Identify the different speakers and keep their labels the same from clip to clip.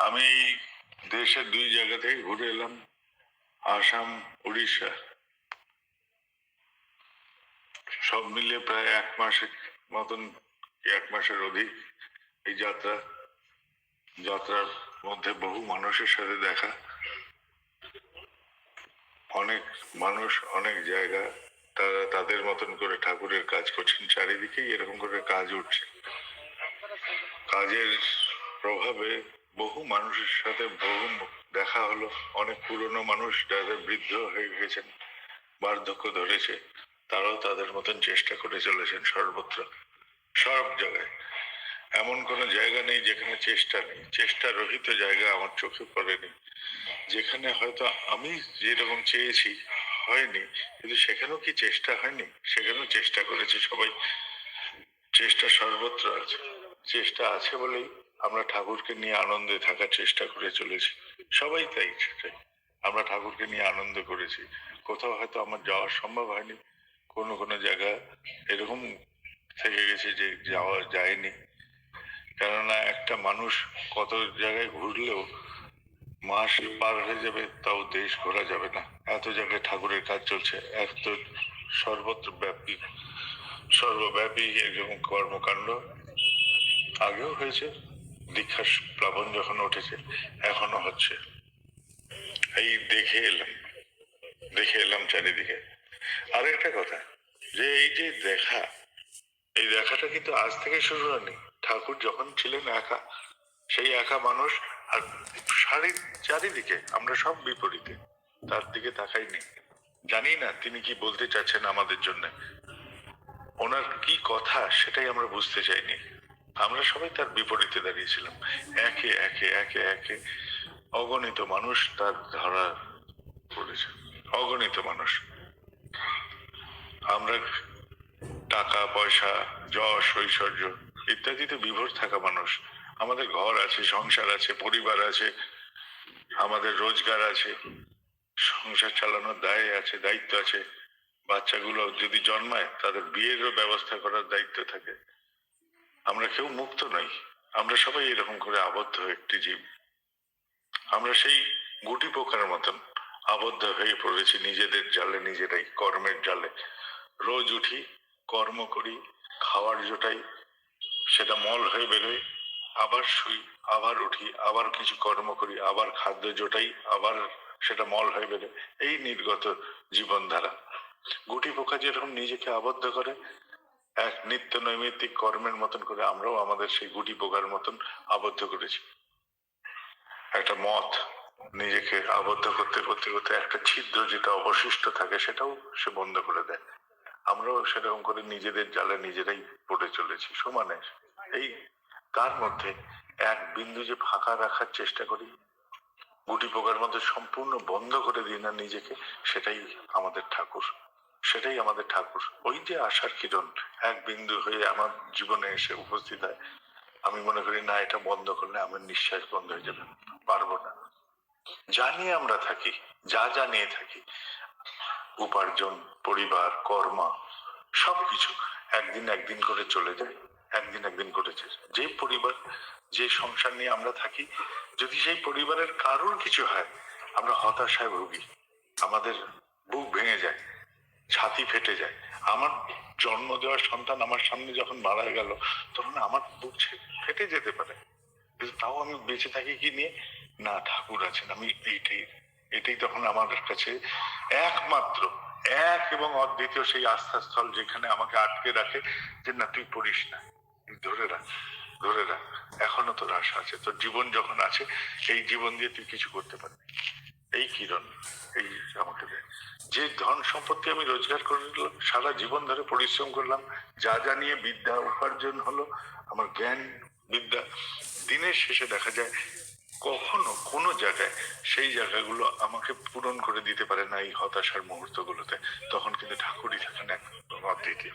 Speaker 1: আমি দেশের দুই জায়গা থেকে ঘুরে এলাম, আসাম, উড়িষ্যা। সব মিলিয়ে প্রায় এক মাসের মতন, এক মাসের অধিক এই যাত্রা। যাত্রার মধ্যে বহু মানুষের সাথে দেখা। অনেক মানুষ, অনেক জায়গা, তারা তাদের মতন করে ঠাকুরের কাজ করছেন, চারিদিকেই এরকম করে কাজ উঠছে। কাজের প্রভাবে বহু মানুষের সাথে বহু দেখা হলো। অনেক পুরনো মানুষ যাদের বৃদ্ধ হয়ে গেছেন, বার্ধক্য ধরেছে, তারাও তাদের মতন চেষ্টা করে চলেছেন সর্বত্র, সব জায়গায়। এমন কোনো জায়গা নেই যেখানে চেষ্টা নেই। চেষ্টা রহিত জায়গা আমার চোখে পড়েনি। যেখানে হয়তো আমি যেরকম চেয়েছি, হয়নি, কিন্তু সেখানেও কি চেষ্টা হয়নি? সেখানেও চেষ্টা করেছে সবাই। চেষ্টা সর্বত্র আছে। চেষ্টা আছে বলেই আমরা ঠাকুরকে নিয়ে আনন্দে থাকার চেষ্টা করে চলেছি। সবাই তাই সেটাই আমরা ঠাকুরকে নিয়ে আনন্দ করেছি। কোথাও হয়তো আমার যাওয়া সম্ভব হয়নি। কোনো কোনো জায়গা এরকম থেকে গেছে যে যাওয়া যায়নি। কেননা একটা মানুষ কত জায়গায় ঘুরলেও মাস পার হয়ে যাবে তাও দেশ ঘোরা যাবে না। এত জায়গায় ঠাকুরের কাজ চলছে। এত সর্বত্র ব্যাপী, সর্বব্যাপী এরকম কর্মকাণ্ড। আগেও হয়েছে, দীক্ষার প্লাবন যখন উঠেছে, এখনও হচ্ছে। এই দেখে এলাম দেখে এলাম চারিদিকে। আর একটা কথা, যে এই যে দেখা, এই দেখাটা কিন্তু আজ থেকে শুরু হয়নি? ঠাকুর যখন ছিলেন একা, সেই একা মানুষ, আর সারি চারিদিকে, আমরা সব বিপরীতে, তার দিকে তাকাইনি। জানি না তিনি কি বলতে চাচ্ছেন আমাদের জন্য। ওনার কি কথা সেটাই আমরা বুঝতে চাইনি। আমরা সবাই তার বিপরীতে দাঁড়িয়েছিলাম। একে একে একে একে। অগণিত মানুষ তার ধরা পড়েছে। অগণিত মানুষ। আমরা টাকা, পয়সা, যশ, ঐশ্বর্য ইত্যাদিতে বিভোর থাকা মানুষ। আমাদের ঘর আছে, সংসার আছে, পরিবার আছে, আমাদের রোজগার আছে, সংসার চালানোর দায় আছে, দায়িত্ব আছে। বাচ্চাগুলো যদি জন্মায়, তাদের বিয়েরও ব্যবস্থা করার দায়িত্ব থাকে। আমরা কেউ মুক্ত নই। আমরা সবাই এরকম করে আবদ্ধ একটি জীব। আমরা সেই গুটি পোকার মতন আবদ্ধ হয়ে পড়েছি নিজেদের জালে, নিজেরাই কর্মের জালে। রোজ উঠি, কর্ম করি, খাওয়ার জোটাই, সেটা মল হয়ে বেরোয়, আবার শুই, আবার উঠি, আবার কিছু কর্ম করি, আবার খাদ্য জোটাই, আবার সেটা মল হয়ে বেরোয়। এই নির্গত জীবনধারা। গুটি পোকা যেরকম নিজেকে আবদ্ধ করে এক নিত্য নৈমিত্তিক কর্মের মতন করে আমরাও আমাদের সেই গুটি পোকার মতন আবদ্ধ করেছি। একটা মত নিজেকে আবদ্ধ করতে করতে করতে একটা ছিদ্র যেটা অবশিষ্ট থাকে সেটাও সে বন্ধ করে দেয়। আমরাও সেরকম করে নিজেদের জালে নিজেরাই পড়ে চলেছি সমানে। এই তার মধ্যে এক বিন্দু যে ফাঁকা রাখার চেষ্টা করি, গুটি পোকার মধ্যে সম্পূর্ণ বন্ধ করে দিই না নিজেকে, সেটাই আমাদের ঠাকুর। সেটাই আমাদের ঠাকুর। ওই যে আশার কিরণ এক বিন্দু হয়ে আমার জীবনে এসে উপস্থিত হয়, আমি মনে করি, না, এটা বন্ধ করলে আমার নিঃশ্বাস বন্ধ হয়ে যাবে, পারব না। জানিয়ে আমরা থাকি, যা জানিয়ে থাকি। উপার্জন, পরিবার, কর্মা, সবকিছু একদিন একদিন করে চলে যায়, একদিন একদিন করে যে পরিবার, যে সংসার নিয়ে আমরা থাকি, যদি সেই পরিবারের কারোর কিছু হয়, আমরা হতাশায় ভুগি, আমাদের বুক ভেঙে যায়। ছাতি ফেটে যায়। আমার জন্ম দেওয়া সন্তান আমার সামনে যখন মারা গেল, তখন আমার বুক ফেটে যেতে পারে। কিন্তু তাও আমি বেঁচে থাকি কি নিয়ে? না, ঠাকুর আছেন, আমি এইটাই এটাই তখন আমার কাছে একমাত্র, এক এবং অদ্বিতীয় সেই আস্থাস্থল যেখানে আমাকে আটকে রাখে যে, না, তুই পড়িস না। ধরে রাখ ধরে রাখ। এখনও তোর আশা আছে, তোর জীবন যখন আছে, এই জীবন দিয়ে তুই কিছু করতে পারবি। এই কিরণ, এই আমাকে যে ধন সম্পত্তি আমি রোজগার করে নিলাম সারা জীবন ধরে পরিশ্রম করলাম, যা যা নিয়ে বিদ্যা উপার্জন হলো, আমার জ্ঞান, বিদ্যা দিনের শেষে দেখা যায় কখনো কোনো জায়গায় সেই জায়গাগুলো আমাকে পূরণ করে দিতে পারে না এই হতাশার মুহূর্তগুলোতে। তখন কিন্তু ঠাকুরই থাকেন এক অদ্বিতীয়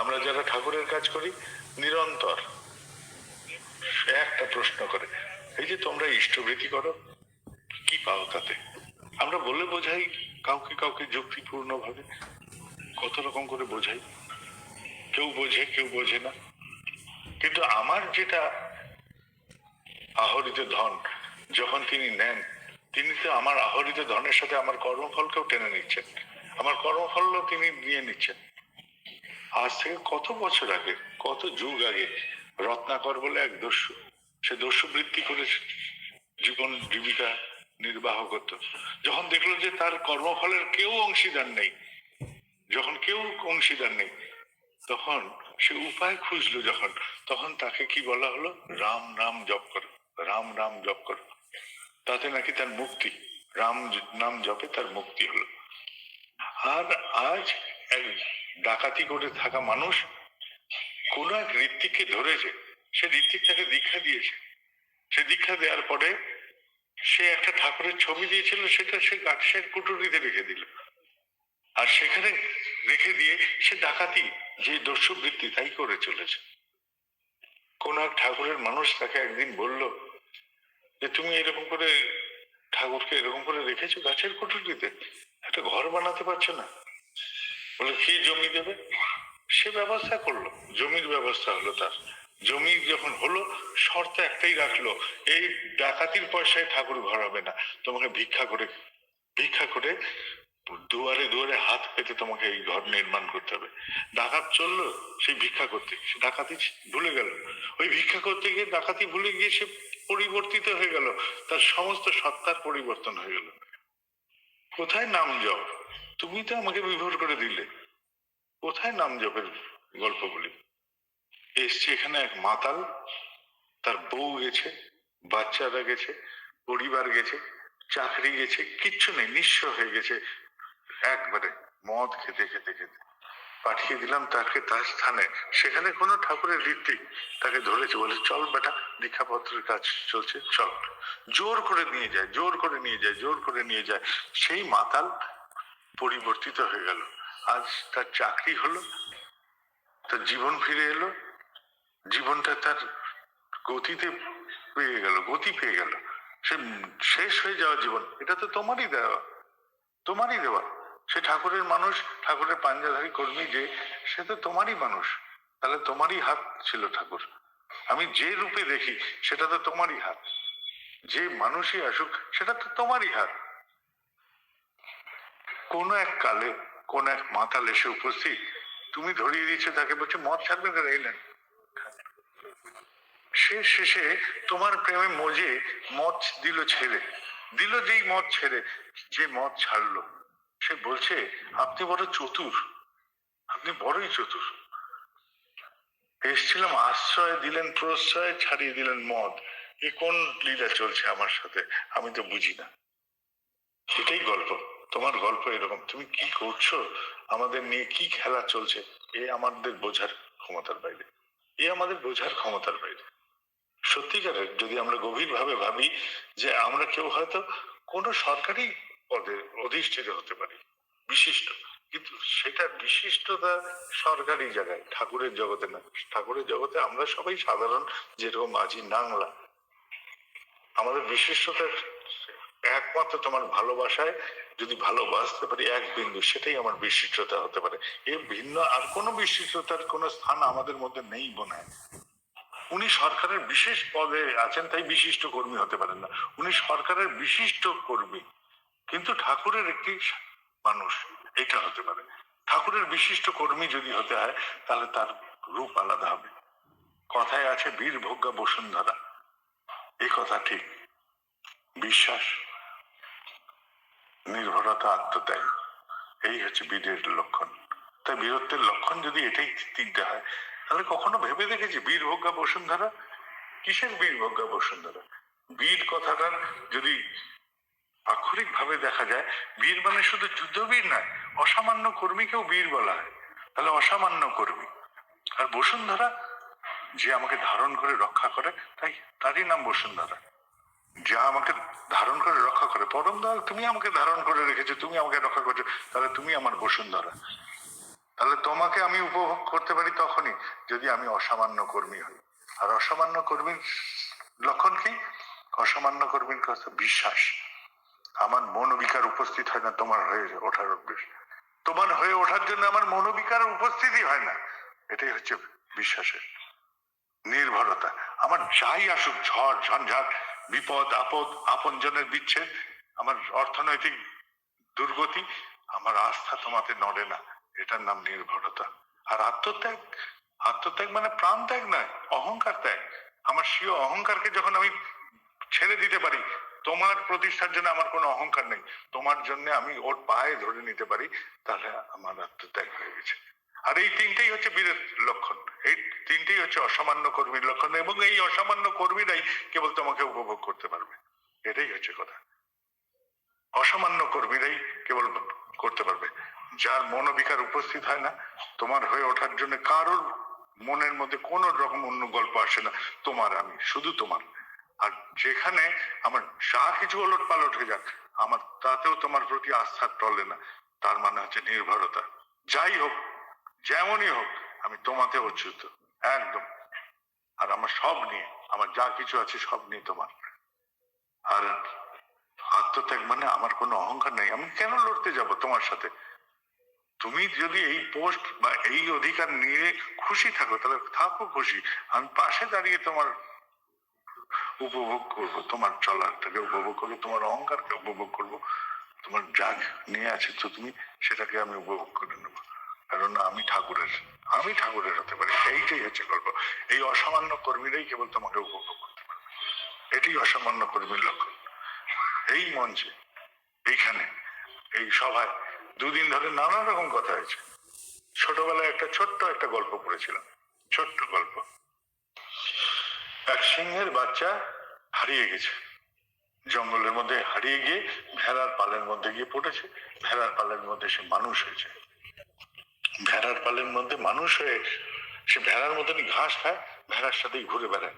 Speaker 1: আমরা যারা ঠাকুরের কাজ করি, নিরন্তর একটা প্রশ্ন করে, এই যে তোমরা ইষ্টভৃতি করো, কি পাও তাতে? আমরা বলে বোঝাই, কাউকে কাউকে যুক্তিপূর্ণ ভাবে কত রকম করে বোঝাই। কেউ বোঝে কেউ বোঝে না। কিন্তু আমার যেটা আহরিত ধন, যখন তিনি নেন, তিনি তো আমার আহরিত ধনের সাথে আমার কর্মফলকেও টেনে নিচ্ছেন। আমার কর্মফলও তিনি নিয়ে নিচ্ছেন। আজ থেকে কত বছর আগে, কত যুগ আগে, রত্নাকর বলে এক দস্যু, সে দস্যু বৃত্তি করে জীবন জীবিকা নির্বাহ করত যখন দেখল যে তার কর্মফলের কেউ অংশীদার নেই, যখন কেউ অংশীদার নেই, তখন সে উপায় খুঁজলো যখন, তখন তাকে কি বলা হলো? রাম নাম জপ করো, রাম নাম জপ করো। তাতে নাকি তার মুক্তি, রাম নাম জপে তার মুক্তি হলো। আর আজ এক ডাকাতি করে থাকা মানুষ কোন এক ঋত্বিককে ধরেছে, সে ঋত্বিক তাকে দীক্ষা দিয়েছে। সে দীক্ষা দেওয়ার পরে সে একটা ঠাকুরের ছবি দিয়েছিল, সেটা সে গাছের কুটুরিতে রেখে দিল। আর সেখানে রেখে দিয়ে সে ডাকাতি, যে দস্যু বৃত্তি তাই করে চলেছে। কোন এক ঠাকুরের মানুষ তাকে একদিন বলল যে, তুমি এরকম করে ঠাকুরকে এরকম করে রেখেছো গাছের কুটুরিতে? একটা ঘর বানাতে পারছ না? বলে, কে জমি দেবে? সে ব্যবস্থা করল। জমির ব্যবস্থা হলো তার। জমি যখন হলো, শর্ত একটাই রাখল, এই ডাকাতির পয়সায় ঠাকুর ঘর হবে না। তোমাকে ভিক্ষা করে ভিক্ষা করে দুয়ারে দুয়ারে হাত পেতে তোমাকে এই ঘর নির্মাণ করতে হবে। ডাকাত চলল সেই ভিক্ষা করতে সে ডাকাতি ভুলে গেল। ওই ভিক্ষা করতে গিয়ে ডাকাতি ভুলে গিয়ে সে পরিবর্তিত হয়ে গেল। তার সমস্ত সত্তার পরিবর্তন হয়ে গেল। কোথায় নাম জপ? তুমি তো আমাকে বিভোর করে দিলে। কোথায় নাম জপের গল্প বলি? এসছে এখানে এক মাতাল, তার বউ গেছে, বাচ্চারা গেছে, পরিবার গেছে, চাকরি গেছে, কিচ্ছু নেই, নিঃস্ব হয়ে গেছে। একবারে মদ খেতে খেতে খেতে। পাঠিয়ে দিলাম তাকে তার স্থানে। সেখানে কোনো ঠাকুরের রীতি তাকে ধরেছে, বলে, চল বেটা, দীক্ষাপত্রের কাজ চলছে, চল। জোর করে নিয়ে যায়, জোর করে নিয়ে যায়, জোর করে নিয়ে যায়। সেই মাতাল পরিবর্তিত হয়ে গেল। আজ তার চাকরি হলো, তার জীবন ফিরে এলো জীবনটা তার গতিতে পেয়ে গেল, গতি পেয়ে গেল। সে শেষ হয়ে যাওয়া জীবন, এটা তো তোমারই দেওয়া তোমারই দেওয়া। সে ঠাকুরের মানুষ, ঠাকুরের পাঞ্জাধারী কর্মী যে, সে তো তোমারই মানুষ। তাহলে তোমারই হাত ছিল ঠাকুর। আমি যে রূপে দেখি, সেটা তো তোমারই হাত। যে মানুষই আসুক, সেটা তো তোমারই হাত। কোন এক কালে, কোন এক মাতাল এসে উপস্থিত, তুমি ধরিয়ে দিয়েছ তাকে বলছে, মদ ছাড়বে না এই সে শেষে তোমার প্রেমে মজে মদ দিল ছেড়ে দিল যেই মদ ছেড়ে যে মদ ছাড়লো। সে বলছে, আপনি বড় চতুর। আপনি বড়ই চতুর। এসছিলাম, আশ্রয় দিলেন, প্রশ্রয় ছাড়িয়ে দিলেন মদ। এ কোন লীলা চলছে আমার সাথে? আমি তো বুঝি না। এটাই গল্প। তোমার গল্প এরকম। তুমি কি করছ? আমাদের নিয়ে কি খেলা চলছে? এ আমাদের বোঝার ক্ষমতার বাইরে। এ আমাদের বোঝার ক্ষমতার বাইরে। সত্যিকারের যদি আমরা গভীরভাবে ভাবি যে আমরা কেউ হয়তো কোনো সরকারি পদে অধিষ্ঠিত হতে পারি, বিশিষ্ট। কিন্তু সেটা বিশিষ্টতা সরকারি জায়গায়, ঠাকুরের জগতে না। ঠাকুরের জগতে আমরা সবাই সাধারণ, যেরকম আছি নাংলা। আমাদের বিশিষ্টতা একমাত্র তোমার ভালোবাসায় যদি ভালোবাসতে পারি এক বিন্দু, সেটাই আমার বিশিষ্টতা হতে পারে। এ ভিন্ন আর কোনো বিশিষ্টতার কোনো স্থান আমাদের মধ্যে নেই হয়। উনি সরকারের বিশেষ পদে আছেন, তাই বিশিষ্ট কর্মী হতে পারেন না। উনি সরকারের বিশিষ্ট কর্মী, কিন্তু ঠাকুরের একটি মানুষ এটা হতে পারে। ঠাকুরের বিশিষ্ট কর্মী যদি হতে হয়, তাহলে তার রূপ আলাদা হবে। কথায় আছে, বীর ভোগ্যা বসুন্ধরা। এই কথা ঠিক। বিশ্বাস, নির্ভরতা, আত্মত্যাগ, এই হচ্ছে বীরের লক্ষণ। তাই বীরত্বের লক্ষণ যদি এটাই তিনটে হয় তাহলে কখনো ভেবে দেখেছি বীর ভোগ্যা বসুন্ধরা? কিসের বীর ভোগ্যা বসুন্ধরা? বীর কথাটার যদি আক্ষরিক ভাবে দেখা যায়, বীর মানে শুধু যুদ্ধবীর নয় অসামান্য কর্মীকেও বীর বলা হয়। তাহলে অসামান্য কর্মী। আর বসুন্ধরা, যে আমাকে ধারণ করে রক্ষা করে, তাই তারই নাম বসুন্ধরা। যা আমাকে ধারণ করে রক্ষা করে। পরম দয়াল তুমি আমাকে ধারণ করে রেখেছো, তুমি আমাকে রক্ষা করছ, তাহলে তুমি আমার বসুন্ধরা। তাহলে তোমাকে আমি উপভোগ করতে পারি তখনই যদি আমি অসামান্য কর্মী হই। আর অসামান্য কর্মীর লক্ষণ কি? অসামান্য কর্মীর কথা বিশ্বাস। আমার মনোবিকার উপস্থিত হয় না তোমার হয়ে ওঠার অভ্যেস। তোমার হয়ে ওঠার জন্য আমার মনোবিকার উপস্থিতি হয় না। এটাই হচ্ছে বিশ্বাসের নির্ভরতা। আমার যাই আসুক, ঝড়, ঝঞ্ঝাট, বিপদ, আপদ, আপনজনের বিচ্ছেদ, আমার অর্থনৈতিক দুর্গতি, আমার আস্থা তোমাতে নড়ে না। এটার নাম নির্ভরতা। আর আত্মত্যাগ আত্মত্যাগ মানে প্রাণ ত্যাগ নয়, অহংকার ত্যাগ। আমার স্বীয় অহংকারকে যখন আমি ছেড়ে দিতে পারি, তোমার প্রতিষ্ঠার জন্য আমার কোনো অহংকার নেই। তোমার জন্য আমি ওর পায়ে ধরে নিতে পারি, তাহলে আমার আত্মত্যাগ হয়ে গেছে। আর এই তিনটেই হচ্ছে বীরের লক্ষণ। এই তিনটেই হচ্ছে অসামান্য কর্মীর লক্ষণ এবং এই অসামান্য কর্মীরাই কেবল তোমাকে উপভোগ করতে পারবে। এটাই হচ্ছে কথা। অসামান্য কর্মীরাই কেবল করতে পারবে। যার মনোবিকার উপস্থিত হয় না, তোমার হয়ে ওঠার জন্য কারোর মনের মধ্যে কোন রকম অন্য গল্প আসে না, তোমার আমি, শুধু তোমার। আর যেখানে আমার যা কিছু ওলট পালট হয়ে যাক, আমার তাতেও তোমার প্রতি আস্থা টলে না, তার মানে হচ্ছে নির্ভরতা। যাই হোক, যেমনই হোক, আমি তোমাতে অচ্যুত একদম। আর আমার সব নিয়ে, আমার যা কিছু আছে সব নিয়ে তোমার। আর আত্মত্যাগ মানে আমার কোনো অহংকার নেই, আমি কেন লড়তে যাব তোমার সাথে? তুমি যদি এই পোস্ট বা এই অধিকার নিয়ে খুশি থাকো, তাহলে থাকো খুশি। আমি পাশে দাঁড়িয়ে তোমার উপভোগ করব, তোমার চলারটাকে উপভোগ করব, তোমার অহংকারকে উপভোগ করব, তোমার যা নিয়ে আছে, তো তুমি সেটাকে আমি উপভোগ করে নেব। কারণ আমি ঠাকুরের আমি ঠাকুরের হতে পারি, এইটাই হচ্ছে গল্প। এই অসামান্য কর্মীরাই কেবল তোমাকে উপভোগ করতে পারবে। এটাই অসামান্য কর্মীর লক্ষণ। এই মঞ্চে, এইখানে, এই সভায় দুদিন ধরে নানা রকম কথা হয়েছে। ছোটবেলায় একটা ছোট্ট একটা গল্প পড়েছিলাম। ছোট্ট গল্প। এক সিংহের বাচ্চা হারিয়ে গেছে। জঙ্গলের মধ্যে হারিয়ে গিয়ে ভেড়ার পালের মধ্যে গিয়ে পড়েছে। ভেড়ার পালের মধ্যে সে মানুষ হয়েছে। ভেড়ার পালের মধ্যে মানুষ হয়ে সে ভেড়ার মতনই ঘাস খায়, ভেড়ার সাথেই ঘুরে বেড়ায়।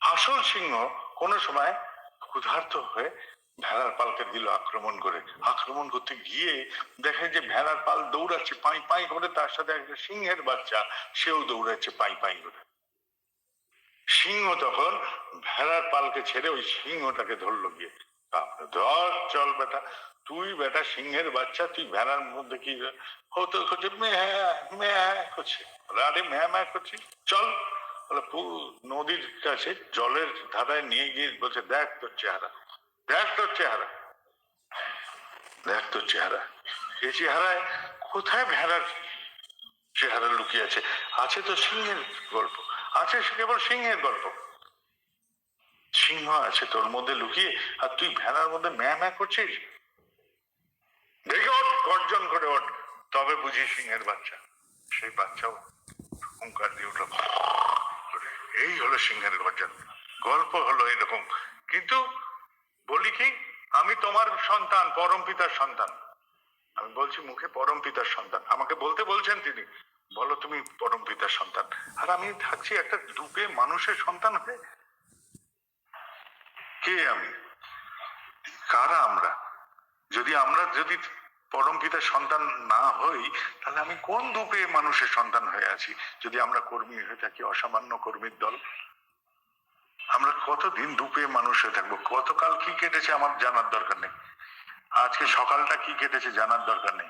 Speaker 1: আসল সিংহ কোনো সময় ক্ষুধার্ত হয়ে ভেড়ার পালকে দিল আক্রমণ করে। আক্রমণ করতে গিয়ে দেখে যে ভেড়ার পাল দৌড়াচ্ছে পাই পাই করে, তার সাথে একটা সিংহের বাচ্চা, সেও দৌড়াচ্ছে পাই পাই করে। সিংহ তখন ভেড়ার পালকে ছেড়ে ওই সিংহটাকে ধরলো গিয়ে। তারপরে ধর, চল বেটা, তুই বেটা সিংহের বাচ্চা, তুই ভেড়ার মধ্যে কি হতো করছে ম্যাঁ ম্যাঁ করছে। আরে ম্যাঁ ম্যাঁ করছি, চল। নদীর কাছে জলের ধারায় নিয়ে গিয়ে বলছে, দেখ তোর চেহারা। তোর চেহারা। তোর চেহারা। এই চেহারায় কোথায় ভেড়ার চেহারা লুকিয়ে আছে? আছে তো সিংহের গল্প। আছে কেবল সিংহের গল্প। সিংহ আছে তোর মধ্যে লুকিয়ে, আর তুই ভেড়ার মধ্যে ম্যা ম্যা করছিস? দেখে ওঠ, গর্জন করে ওঠ। তবে বুঝি সিংহের বাচ্চা। সেই বাচ্চাও হুঙ্কার দিয়ে উঠল। এই হলো সিংহের গর্জন। গল্প হলো এরকম। কিন্তু বলি কি, আমি তোমার সন্তান, পরম পিতার সন্তান। আমি বলছি, মুখে পরম পিতার সন্তান। আমাকে বলতে বলছেন তিনি, বলো তুমি পরম পিতার সন্তান। আর আমি থাকছি একটা ডুবে মানুষের সন্তান হয়ে। কে আমি? কারা আমরা? যদি আমরা যদি পরম পিতার সন্তান না হই, তাহলে আমি কোন দুপে মানুষের সন্তান হয়ে আছি? যদি আমরা কর্মী হয়ে থাকি, অসামান্য কর্মীর দল আমরা কতদিন দুপে মানুষ হয়ে থাকব? গতকাল কি কেটেছে আমার জানার দরকার নেই। আজকে সকালটা কি কেটেছে জানার দরকার নেই।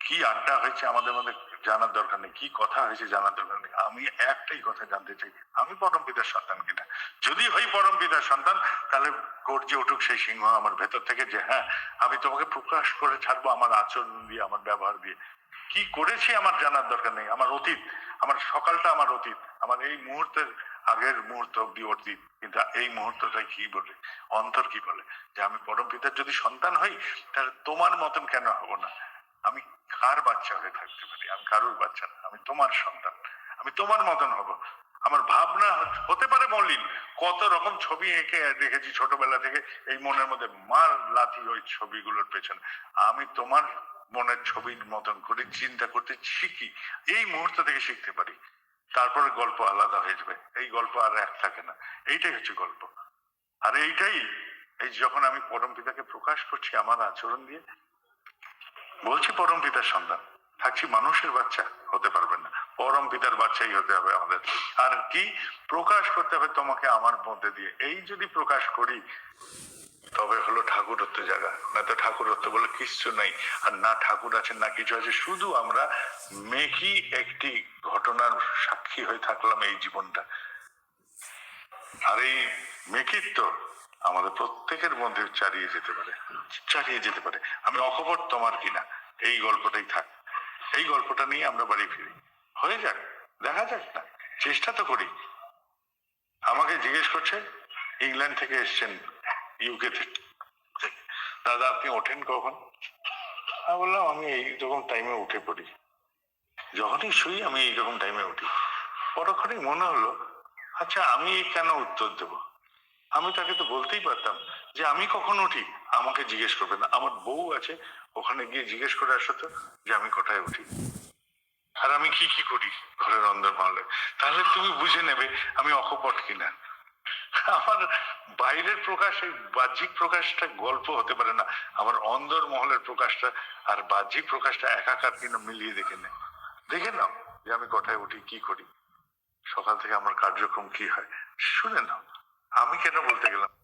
Speaker 1: কি আড্ডা হয়েছে আমাদের মধ্যে জানার দরকার নেই। কি কথা হয়েছে জানার দরকার নেই। আমি একটাই কথা জানতে চাই। আমি পরম পিতার সন্তান কিনা? যদি হই পরম পিতার সন্তান, তাহলে গর্জে উঠুক সেই সিংহ আমার ভেতর থেকে যে হ্যাঁ আমি তোমাকে প্রকাশ করে ছাড়বো আমার আচরণ দিয়ে, আমার ব্যবহার দিয়ে। কি করেছি আমার জানার দরকার নেই। আমার অতীত, আমার সকালটা আমার অতীত। আমার এই মুহূর্তের আগের মুহূর্ত অব্দি অতীত কিন্তু এই মুহূর্তটাই কি বলে? অন্তর কি বলে? যে আমি পরম পিতার যদি সন্তান হই, তাহলে তোমার মতন কেন হব না? আমি কার বাচ্চা হয়ে থাকতে পারি? আমি কারোর বাচ্চা না। আমি তোমার সন্তান। আমি তোমার মতন হব। আমার ভাবনা হতে পারে মলিন। কত রকম ছবি এঁকে দেখেছি ছোটবেলা থেকে, এই মনের মধ্যে মার লাথি ওই ছবিগুলোর পেছনে। আমি তোমার মনের ছবির মতন করে চিন্তা করতে শিখি। এই মুহূর্ত থেকে শিখতে পারি। তারপরে গল্প আলাদা হয়ে যাবে। এই গল্প আর এক থাকে না। এইটাই হচ্ছে গল্প। আর এইটাই, এই যখন আমি পরম পিতাকে প্রকাশ করছি আমার আচরণ দিয়ে, বলছি পরম পিতার সন্তান, থাকছি মানুষের বাচ্চা, হতে পারবেন না। পরম পিতার বাচ্চাই হতে হবে আমাদের। আর কি প্রকাশ করতে হবে তোমাকে আমার মধ্যে দিয়ে, এই যদি প্রকাশ করি তবে হলো ঠাকুরত্ব জায়গা। না তো ঠাকুরত্ব বলে কিচ্ছু নাই। আর না ঠাকুর আছে, না কিছু আছে, শুধু আমরা মেকি একটি ঘটনার সাক্ষী হয়ে থাকলাম এই জীবনটা। আর এই মেকিত্ব আমাদের প্রত্যেকের মধ্যে চালিয়ে যেতে পারে। চালিয়ে যেতে পারে। আমি অকপট তোমার কিনা? এই গল্পটাই থাক। এই গল্পটা নিয়ে আমরা বাড়ি ফিরি। হয়ে যাক, দেখা যাক না। চেষ্টা তো করি। আমাকে জিজ্ঞেস করছে, ইংল্যান্ড থেকে এসছেন ইউকে থেকে। দাদা, আপনি ওঠেন কখন? আমি বললাম, আমি এইরকম টাইমে উঠে পড়ি। যখনই শুই, আমি এইরকম টাইমে উঠি। মনে হলো আচ্ছা আমি কেন উত্তর দেব? আমি তাকে তো বলতেই পারতাম যে, আমি কখন উঠি? আমাকে জিজ্ঞেস করবে না। আমার বউ আছে, ওখানে গিয়ে জিজ্ঞেস করে আসো তো, যে আমি কোথায় উঠি। আর আমি কি কি করি ঘরের অন্দর মহলে তাহলে তুমি বুঝে নেবে আমি অকপট কিনা। আমার বাইরের প্রকাশ এই বাহ্যিক প্রকাশটা গল্প হতে পারে না। আমার অন্দর মহলের প্রকাশটা আর বাহ্যিক প্রকাশটা একাকার কিনা মিলিয়ে দেখে নে। দেখে নাও যে আমি কথায় উঠি, কি করি। সকাল থেকে আমার কার্যক্রম কি হয়। শুনে নাও। আমি কেন বলতে গেলাম?